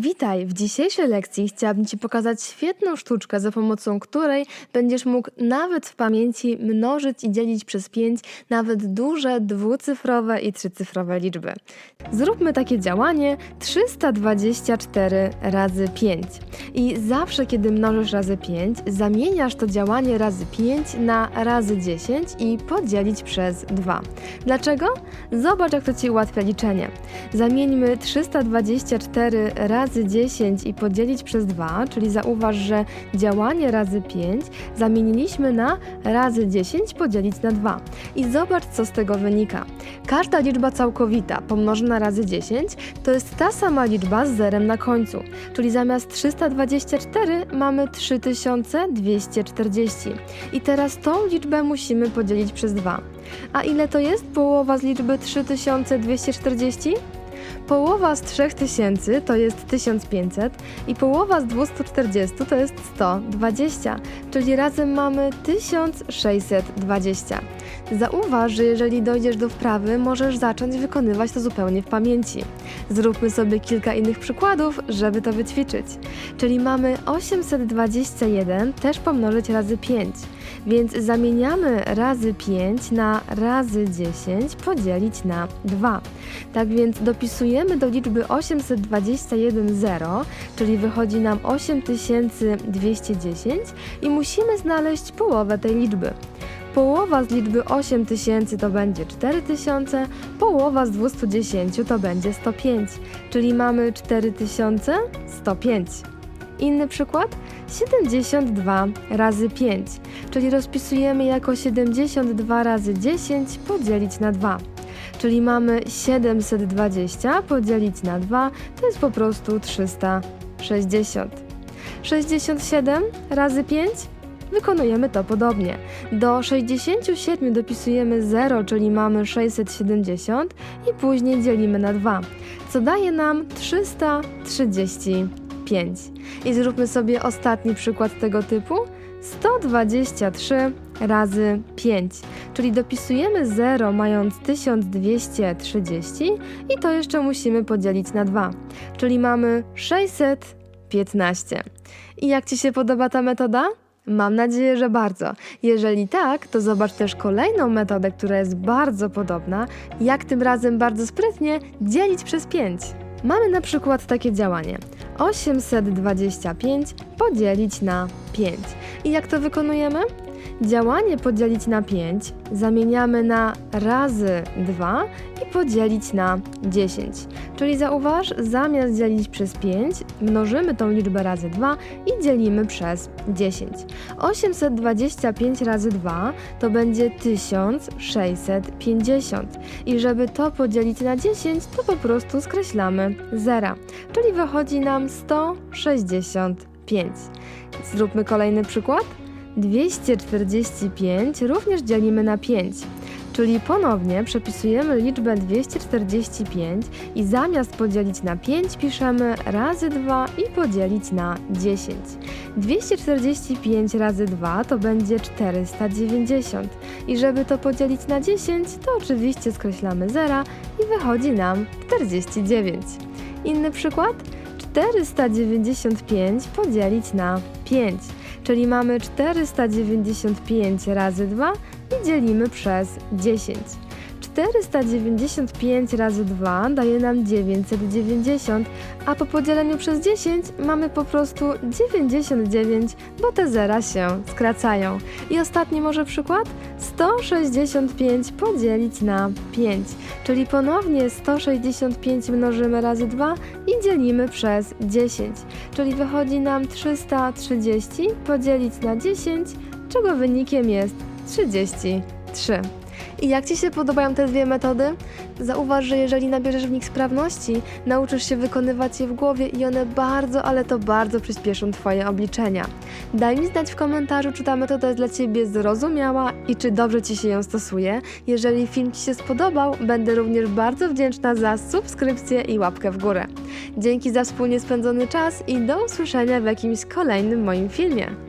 Witaj! W dzisiejszej lekcji chciałabym Ci pokazać świetną sztuczkę, za pomocą której będziesz mógł nawet w pamięci mnożyć i dzielić przez 5 nawet duże dwucyfrowe i trzycyfrowe liczby. Zróbmy takie działanie 324 razy 5. I zawsze, kiedy mnożysz razy 5, zamieniasz to działanie razy 5 na razy 10 i podzielić przez 2. Dlaczego? Zobacz, jak to Ci ułatwia liczenie. Zamieńmy 324 razy 10 i podzielić przez 2, czyli zauważ, że działanie razy 5 zamieniliśmy na razy 10 podzielić na 2. I zobacz, co z tego wynika. Każda liczba całkowita pomnożona razy 10 to jest ta sama liczba z zerem na końcu, czyli zamiast 324 mamy 3240. I teraz tą liczbę musimy podzielić przez 2. A ile to jest połowa z liczby 3240? Połowa z 3000 to jest 1500 i połowa z 240 to jest 120, czyli razem mamy 1620. Zauważ, że jeżeli dojdziesz do wprawy, możesz zacząć wykonywać to zupełnie w pamięci. Zróbmy sobie kilka innych przykładów, żeby to wyćwiczyć. Czyli mamy 821 też pomnożyć razy 5, więc zamieniamy razy 5 na razy 10 podzielić na 2. Tak więc dopisujemy do liczby 821 0, czyli wychodzi nam 8210 i musimy znaleźć połowę tej liczby. Połowa z liczby 8000 to będzie 4000, połowa z 210 to będzie 105, czyli mamy 4105. Inny przykład? 72 razy 5, czyli rozpisujemy jako 72 razy 10 podzielić na 2. Czyli mamy 720 podzielić na 2, to jest po prostu 360. 67 razy 5 wykonujemy to podobnie. Do 67 dopisujemy 0, czyli mamy 670 i później dzielimy na 2, co daje nam 335. I zróbmy sobie ostatni przykład tego typu. 123 razy 5, czyli dopisujemy 0 mając 1230 i to jeszcze musimy podzielić na 2, czyli mamy 615. I jak Ci się podoba ta metoda? Mam nadzieję, że bardzo. Jeżeli tak, to zobacz też kolejną metodę, która jest bardzo podobna, jak tym razem bardzo sprytnie dzielić przez 5. Mamy na przykład takie działanie. 825 podzielić na 5. I jak to wykonujemy? Działanie podzielić na 5 zamieniamy na razy 2 i podzielić na 10. Czyli zauważ, zamiast dzielić przez 5, mnożymy tą liczbę razy 2 i dzielimy przez 10. 825 razy 2 to będzie 1650. I żeby to podzielić na 10, to po prostu skreślamy 0. Czyli wychodzi nam 165. Zróbmy kolejny przykład. 245 również dzielimy na 5. Czyli ponownie przepisujemy liczbę 245 i zamiast podzielić na 5 piszemy razy 2 i podzielić na 10. 245 razy 2 to będzie 490 i żeby to podzielić na 10 to oczywiście skreślamy 0 i wychodzi nam 49. Inny przykład? 495 podzielić na 5, czyli mamy 495 razy 2 i dzielimy przez 10. 495 razy 2 daje nam 990, a po podzieleniu przez 10 mamy po prostu 99, bo te zera się skracają. I ostatni może przykład? 165 podzielić na 5, czyli ponownie 165 mnożymy razy 2 i dzielimy przez 10, czyli wychodzi nam 330 podzielić na 10, czego wynikiem jest 33. I jak Ci się podobają te dwie metody? Zauważ, że jeżeli nabierzesz w nich sprawności, nauczysz się wykonywać je w głowie i one bardzo, ale to bardzo przyspieszą Twoje obliczenia. Daj mi znać w komentarzu, czy ta metoda jest dla Ciebie zrozumiała i czy dobrze Ci się ją stosuje. Jeżeli film Ci się spodobał, będę również bardzo wdzięczna za subskrypcję i łapkę w górę. Dzięki za wspólnie spędzony czas i do usłyszenia w jakimś kolejnym moim filmie.